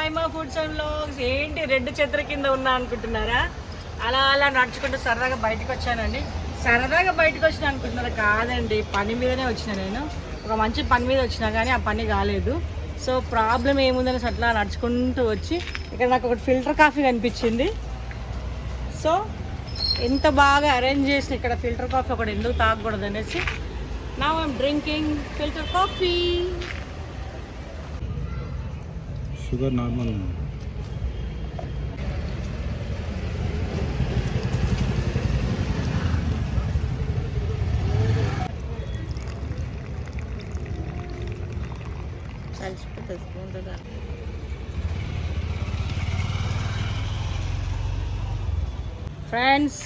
మైమా foods and లోగ్స్ ఏంటి red చెత్ర కింద ఉన్నా అనుకుంటున్నారా? అలా అలా నడుచుకుంటూ సరదాగా బయటకు వచ్చానండి. సరదాగా బయటకు వచ్చిన అనుకుంటున్నారా? కాదండి పని మీదనే వచ్చిన నేను. ఒక మంచి పని మీద వచ్చినా కానీ ఆ పని కాలేదు. సో ప్రాబ్లం ఏముందని అట్లా నడుచుకుంటూ వచ్చి ఇక్కడ నాకు ఒకటి ఫిల్టర్ కాఫీ కనిపించింది. సో ఎంత బాగా అరేంజ్ చేసిన ఇక్కడ ఫిల్టర్ కాఫీ ఒకటి ఎందుకు తాగకూడదు అనేసి నా I'm drinking filter coffee sugar normal friends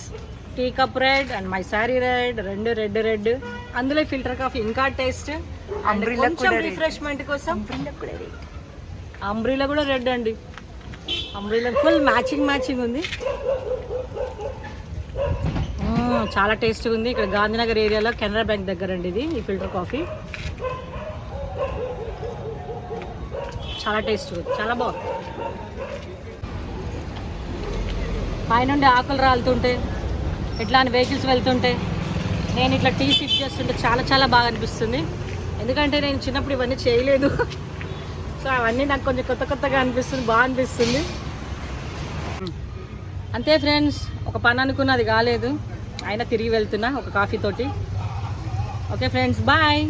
tea cup red and my sorry red రెండు రెడ్ రెడ్ అందులో ఫిల్టర్ కాఫీ ఇంకా టేస్ట్ అండ్ కొంచెం రిఫ్రెష్మెంట్ కోసం అంబ్రీలా కూడా రెడ్ అండి. అంబ్రీలా ఫుల్ మ్యాచింగ్ మ్యాచింగ్ ఉంది. చాలా టేస్ట్గా ఉంది. ఇక్కడ గాంధీనగర్ ఏరియాలో కెనరా బ్యాంక్ దగ్గర అండి ఇది ఈ ఫిల్టర్ కాఫీ. చాలా టేస్ట్గా ఉంది. చాలా బాగుంది. పైనుండి ఆకులు రాలుతుంటే ఇట్లా వెహికల్స్ వెళ్తుంటే నేను ఇట్లా టీ సిప్ చేస్తుంటే చాలా చాలా బాగా అనిపిస్తుంది. ఎందుకంటే నేను చిన్నప్పుడు ఇవన్నీ చేయలేదు. సో అవన్నీ నాకు కొంచెం కొత్త కొత్తగా అనిపిస్తుంది బాగా అనిపిస్తుంది. అంతే ఫ్రెండ్స్ ఒక పని అనుకున్నది కాలేదు. అయినా తిరిగి వెళ్తున్నా ఒక కాఫీ తోటి. Okay friends bye.